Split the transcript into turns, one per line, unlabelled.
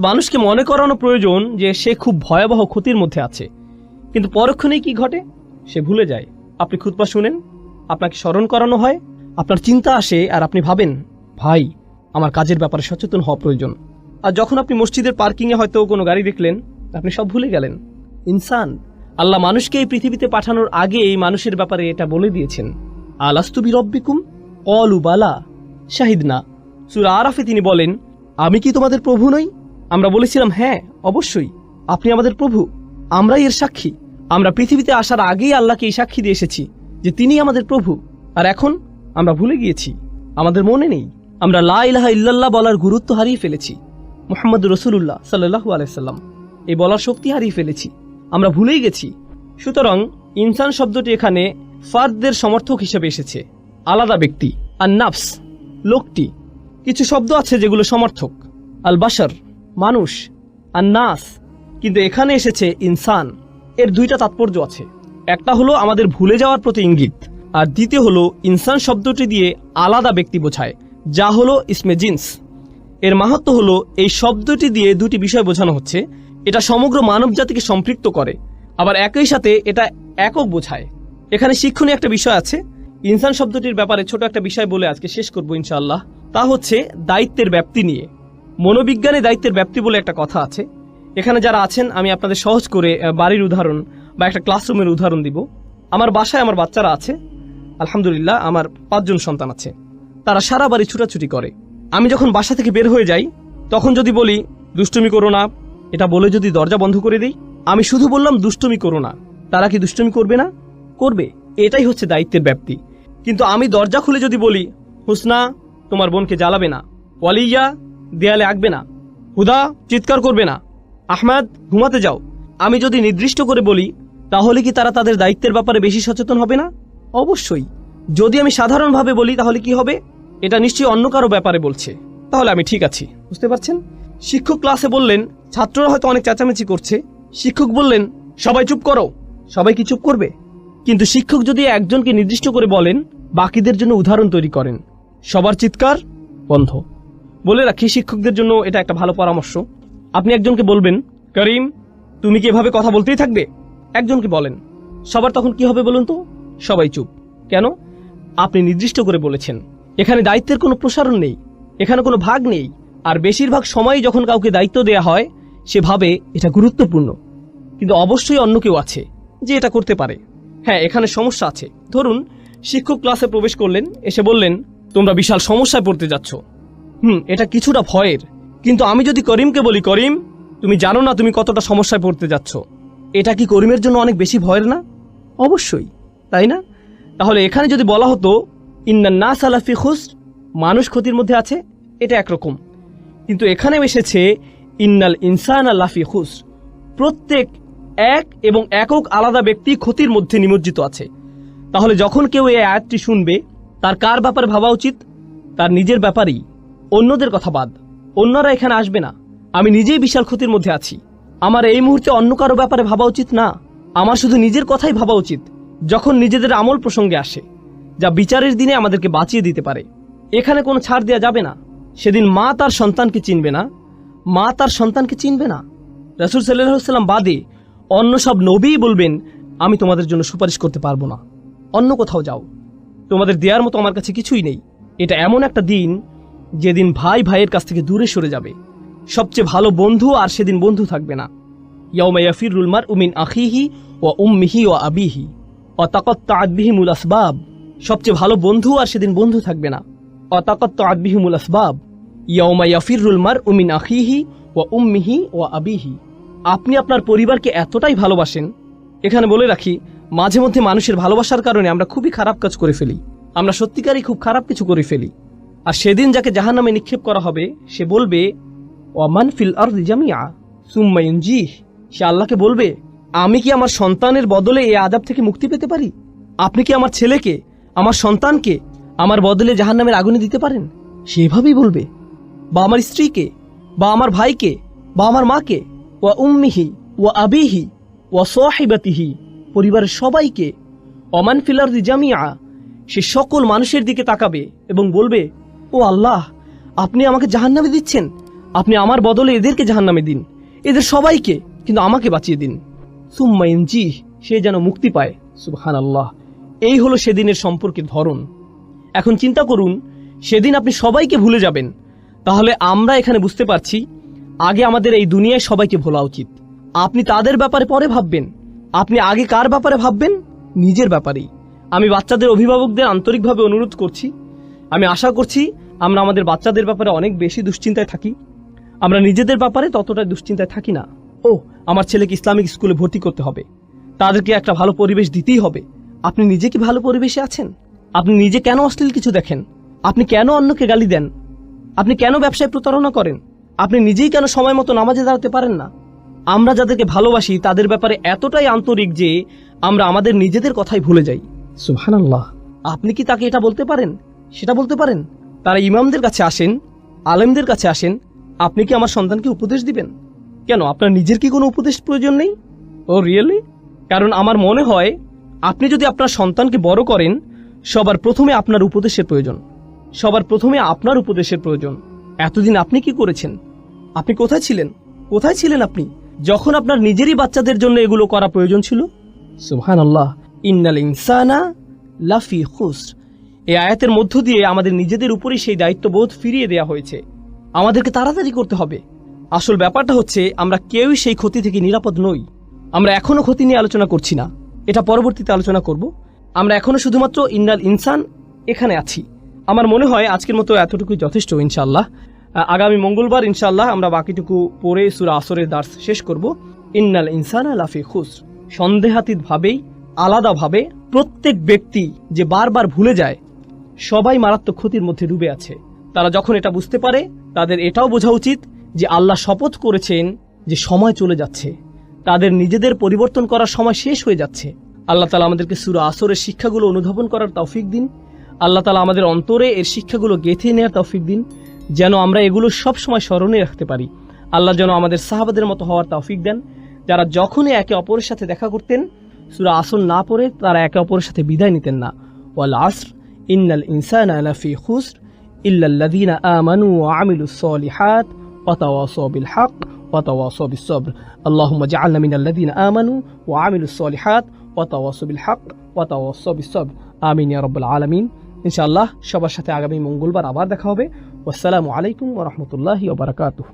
মানুষকে মনে করানো প্রয়োজন যে সে খুব ভয়াবহ ক্ষতির মধ্যে আছে। কিন্তু পরক্ষণেই কি ঘটে? সে ভুলে যায়। আপনি খুতবা শুনেন, আপনাকে স্মরণ করানো হয়, আপনার চিন্তা আসে আর আপনি ভাবেন, ভাই, আমার কাজের ব্যাপারে সচেতন হওয়া প্রয়োজন। আর যখন আপনি মসজিদের পার্কিংয়ে হয়তো কোনো গাড়ি দেখলেন, আপনি সব ভুলে গেলেন। ইনসান, আল্লাহ মানুষকে এই পৃথিবীতে পাঠানোর আগে এই মানুষের ব্যাপারে এটা বলে দিয়েছেন। আলাস্তুবি রব্বিকুম অলু বালা শাহিদ না সুরা আরাফে তিনি বলেন, আমি কি তোমাদের প্রভু নই? আমরা বলেছিলাম হ্যাঁ অবশ্যই। আপনি আমাদের প্রভু। আমরাই এর সাক্ষী। আমরা পৃথিবীতে আসার আগেই আল্লাহকে এই সাক্ষী দিয়ে এসেছি যে তিনি আমাদের প্রভু। আর এখন আমরা ভুলে গিয়েছি। আমাদের মনে নেই। আমরা লা ইলাহা ইল্লাল্লাহ বলার গুরুত্ব হারিয়ে ফেলেছি। মোহাম্মদ রসুল্লাহ সাল্লাহু আলাইসাল্লাম এই বলার শক্তি হারিয়ে ফেলেছি। আমরা ভুলেই গেছি। সুতরাং ইনসান শব্দটি এখানে ফার্দদের সমর্থক হিসেবে এসেছে। আলাদা ব্যক্তি। আর নাফস লোকটি। কিছু শব্দ আছে যেগুলো সমর্থক। আল বাশার মানুষ আর নাস কিন্তু এখানে এসেছে ইনসান। এর দুইটা তাৎপর্য আছে। একটা হলো আমাদের ভুলে যাওয়ার প্রতি ইঙ্গিত, আর দ্বিতীয় হলো ইনসান শব্দটি দিয়ে আলাদা ব্যক্তি বোঝায়, যা হলো ইসমে জিন্স। এর মাহাত্ম হলো, এই শব্দটি দিয়ে দুটি বিষয় বোঝানো হচ্ছে, এটা সমগ্র মানব জাতিকে সম্পৃক্ত করে, আবার একই সাথে এটা একক বোঝায়। এখানে শিক্ষণীয় একটা বিষয় আছে, ইনসান শব্দটির ব্যাপারে ছোট একটা বিষয় বলে আজকে শেষ করব ইনশাআল্লাহ। তা হচ্ছে দায়িত্বের ব্যাপ্তি নিয়ে। মনোবিজ্ঞানে দায়িত্বের ব্যাপ্তি বলে একটা কথা আছে। এখানে যারা আছেন, আমি আপনাদের সহজ করে বাড়ির উদাহরণ বা একটা ক্লাসরুমের উদাহরণ দিব। আমার বাসায় আমার বাচ্চারা আছে, আলহামদুলিল্লাহ আমার পাঁচজন সন্তান আছে। তারা সারা বাড়ি ছুটাছুটি করে। আমি যখন বাসা থেকে বের হয়ে যাই, তখন যদি বলি, দুষ্টুমি করো না। এটা বলে যদি দরজা বন্ধ করে দিই, আমি শুধু বললাম, দুষ্টুমি করো না। তারা কি দুষ্টুমি করবে না? করবে। এটাই হচ্ছে দায়িত্বের ব্যাপ্তি। কিন্তু আমি দরজা খুলে যদি বলি, হুসনা, তোমার বোনকে জ্বালাবে না। ওয়ালিয়া দেয়ালে আঁকবে না। হুদা চিৎকার করবে না। আহমেদ, ঘুমাতে যাও। আমি যদি নির্দিষ্ট করে বলি, তাহলে কি তারা তাদের দায়িত্বের ব্যাপারে বেশি সচেতন হবে না? অবশ্যই। যদি আমি সাধারণভাবে বলি, তাহলে কি হবে? এটা নিশ্চয়ই অন্য কারও ব্যাপারে বলছে। তাহলে আমি ঠিক আছি। বুঝতে পারছেন? শিক্ষক ক্লাসে বললেন, ছাত্ররা হয়তো অনেক চেঁচামেচি করছে। শিক্ষক বললেন, সবাই চুপ করো। সবাই কি চুপ করবে? কিন্তু শিক্ষক যদি একজনকে নির্দিষ্ট করে বলেন, বাকিদের জন্য উদাহরণ তৈরি করেন। সবার চিৎকার বন্ধ। বলে রাখি, শিক্ষকদের জন্য এটা একটা ভালো পরামর্শ। আপনি একজনকে বলবেন, করিম, তুমি কি এভাবে কথা বলতেই থাকবে? একজনকে বলেন, সবার তখন কি হবে বলুন তো? সবাই চুপ। কেন? আপনি নির্দিষ্ট করে বলেছেন, এখানে দায়িত্বের কোনো প্রসারণ নেই, এখানে কোনো ভাগ নেই, আর বেশিরভাগ সময় যখন কাউকে দায়িত্ব দেয়া হয়, সে ভাবে এটা গুরুত্বপূর্ণ। কিন্তু অবশ্যই অন্য কেউ আছে যে এটা করতে পারে। হ্যাঁ এখানে সমস্যা আছে। ধরুন, শিক্ষক ক্লাসে প্রবেশ করলেন, এসে বললেন, তোমরা বিশাল সমস্যায় পড়তে যাচ্ছ। হুম, এটা কিছুটা ভয়ের। কিন্তু আমি যদি করিমকে বলি, করিম, তুমি জানো না তুমি কতটা সমস্যায় পড়তে যাচ্ছ। এটা কি করিমের জন্য অনেক বেশি ভয়ের না? অবশ্যই, তাই না? তাহলে এখানে যদি বলা হতো ইন্না না সালাফি খুস মানুষ ক্ষতির মধ্যে আছে, এটা একরকম। কিন্তু এখানে এসেছে, ইন্নাল ইনসান আল্লাফি খুস প্রত্যেক এক এবং একক আলাদা ব্যক্তি ক্ষতির মধ্যে নিমজ্জিত আছে। তাহলে যখন কেউ এই আয়াতটি শুনবে, তার কার ব্যাপারে ভাবা উচিত? তার নিজের ব্যাপারেই। অন্যদের কথা বাদ। অন্যরা এখানে আসবে না। আমি নিজেই বিশাল ক্ষতির মধ্যে আছি। আমার এই মুহূর্তে অন্য কারও ব্যাপারে ভাবা উচিত না। আমার শুধু নিজের কথাই ভাবা উচিত, যখন নিজেদের আমল প্রসঙ্গে আসে, যা বিচারের দিনে আমাদেরকে বাঁচিয়ে দিতে পারে। এখানে কোনো ছাড় দেওয়া যাবে না। সেদিন মা তার সন্তানকে চিনবে না। মা তার সন্তানকে চিনবে না। রসুল সাল্লাহ সাল্লাম বাদে অন্য সব নবীই বলবেন, আমি তোমাদের জন্য সুপারিশ করতে পারব না। অন্য কোথাও যাও। তোমাদের দেওয়ার মতো আমার কাছে কিছুই নেই। এটা এমন একটা দিন যেদিন ভাই ভাইয়ের কাছ থেকে দূরে সরে যাবে, সবচেয়ে ভালো বন্ধু আর সেদিন বন্ধু থাকবে না। ইয়াউমাইয়াফির রুলমার উমিন আখিহি ও উম্মিহি ও আবিহি। ও তাকত্ত আদবিহিমুল আসবাব, সবচেয়ে ভালো বন্ধু আর সেদিন বন্ধু থাকবে না। ও তাকত্ত আদবিহিমুল আসবাব ইয়াউমাইয়াফির রুলমার উমিন আখিহি ও উম্মিহি ও আবিহি। আপনি আপনার পরিবারকে এতটাই ভালোবাসেন? এখানে বলে রাখি, মাঝে মধ্যে মানুষের ভালোবাসার কারণে আমরা খুবই খারাপ কাজ করে ফেলি। আমরা সত্যিকারই খুব খারাপ কিছু করে ফেলি। আর সেদিন যাকে জাহান্নামে নিক্ষেপ করা হবে, সে বলবে, ওয়ামান ফিল আরদি জামিয়া সুম্মায়ুনজিহ সে আল্লাহকে বলবে, আমি কি আমার সন্তানের বদলে এই আদাব থেকে মুক্তি পেতে পারি? আপনি কি আমার ছেলেকে, আমার সন্তানকে আমার বদলে জাহান্নামের আগুনে দিতে পারেন? সেভাবেই বলবে, বা আমার স্ত্রীকে, বা আমার ভাইকে, বা আমার মাকে ও উম্মিহি ও আবিহি ও সোয়াহিবাতিহি পরিবারের সবাইকে। অমান ফিলারদি জামিয়া সে সকল মানুষের দিকে তাকাবে এবং বলবে ও আল্লাহ, আপনি আমাকে জাহান্নামে দিচ্ছেন। আপনি আমার বদলে এদেরকে জাহান্নামে দিন। এদের সবাইকে, কিন্তু আমাকে বাঁচিয়ে দিন। সুম্মা ইনজি, সে যেন মুক্তি পায়। সুবহান আল্লাহ এই হলো সেদিনের সম্পর্কের ধরন। এখন চিন্তা করুন, সেদিন আপনি সবাইকে ভুলে যাবেন। তাহলে আমরা এখানে বুঝতে পারছি, আগে আমাদের এই দুনিয়ায় সবাইকে ভোলা উচিত। আপনি তাদের ব্যাপারে পরে ভাববেন। আপনি আগে কার ব্যাপারে ভাববেন? নিজের ব্যাপারেই। আমি বাচ্চাদের অভিভাবকদের আন্তরিকভাবে অনুরোধ করছি আমি আশা করছি আমরা আমাদের বাচ্চাদের ব্যাপারে অনেক বেশি দুশ্চিন্তায় থাকি। আমরা নিজেদের ব্যাপারে ততটা দুশ্চিন্তায় থাকি না। ও আমার ছেলেকে ইসলামিক স্কুলে ভর্তি করতে হবে। তাদেরকে একটা ভালো পরিবেশ দিতেই হবে। আপনি নিজে কি ভালো পরিবেশে আছেন? আপনি নিজে কেন অশ্লীল কিছু দেখেন? আপনি কেন অন্যকে গালি দেন? আপনি কেন ব্যবসায় প্রতারণা করেন? আপনি নিজেই কেন সময় মতো নামাজে দাঁড়াতে পারেন না? আমরা যাদেরকে ভালোবাসি, তাদের ব্যাপারে এতটাই আন্তরিক যে আমরা আমাদের নিজেদের কথাই ভুলে যাই। সুবহানাল্লাহ। আপনি কি তাকে এটা বলতে পারেন? সেটা বলতে পারেন? তারা ইমামদের কাছে আসেন, আলেমদের কাছে আসেন, আপনি কি আমার সন্তানকে উপদেশ দিবেন? কেন, আপনার নিজের কি কোনো উপদেশ প্রয়োজন নেই? Oh, really? কারণ আমার মনে হয়, আপনি যদি আপনার সন্তানকে বড় করেন, সবার প্রথমে আপনার উপদেশের প্রয়োজন। সবার প্রথমে আপনার উপদেশের প্রয়োজন। এতদিন আপনি কি করেছেন? আপনি কোথায় ছিলেন? কোথায় ছিলেন আপনি? যখন আপনার নিজেরই বাচ্চাদের জন্য এগুলো করা প্রয়োজন ছিল? সুবহান আল্লাহ ইন্নাল ইনসানা লাফি খুস এই আয়াতের মধ্য দিয়ে আমাদের নিজেদের উপরেই সেই দায়িত্ববোধ ফিরিয়ে দেওয়া হয়েছে। আমাদেরকে তাড়াতাড়ি করতে হবে। আসল ব্যাপারটা হচ্ছে, আমরা কেউই সেই ক্ষতি থেকে নিরাপদ নই। আমরা এখনও ক্ষতি নিয়ে আলোচনা করছি না। এটা পরবর্তীতে আলোচনা করব। আমরা এখনও শুধুমাত্র ইন্নাল ইনসান এখানে আছি। আমার মনে হয় আজকের মতো এতটুকুই যথেষ্ট ইনশাল্লাহ আগামী মঙ্গলবার ইনশাল্লাহ আমরা বাকিটুকু পড়ে সুরা আসরের দার্স শেষ করব। ইন্নাল ইনসান লাফি খুস সন্দেহাতীতভাবেই, আলাদাভাবে প্রত্যেক ব্যক্তি যে বারবার ভুলে যায় সবাই মারাত্মক ক্ষতির মধ্যে ডুবে আছে। তারা যখন এটা বুঝতে পারে, তাদের এটাও বোঝা উচিত যে আল্লাহ শপথ করেছেন যে সময় চলে যাচ্ছে। তাদের নিজেদের পরিবর্তন করার সময় শেষ হয়ে যাচ্ছে। আল্লাহ তালা আমাদেরকে সুরা আসরের শিক্ষাগুলো অনুধাবন করার তৌফিক দিন। আল্লাহ তালা আমাদের অন্তরে এর শিক্ষাগুলো গেঁথে নেওয়ার তৌফিক দিন, যেন আমরা এগুলো সব সময় স্মরণে রাখতে পারি। আল্লাহ যেন আমাদের সাহাবাদের মতো হওয়ার তৌফিক দেন। যারা যখনই একে অপরের সাথে দেখা করতেন, সুরা আসর না পড়ে তারা একে অপরের সাথে বিদায় নিতেন না। ওয়াল আসর। ইন্নাল ইনসান আলাফি খুসর إلا الذين آمنوا وعملوا الصالحات وتواصوا بالحق وتواصوا بالصبر اللهم اجعلنا من الذين آمنوا وعملوا الصالحات وتواصوا بالحق وتواصوا بالصبر آمين يا رب العالمين ইনশাআল্লাহ সবার সাথে আগামী মঙ্গলবার আবার দেখা হবে আসসালামু আলাইকুম ওয়া রাহমাতুল্লাহি ওয়া বারাকাতুহু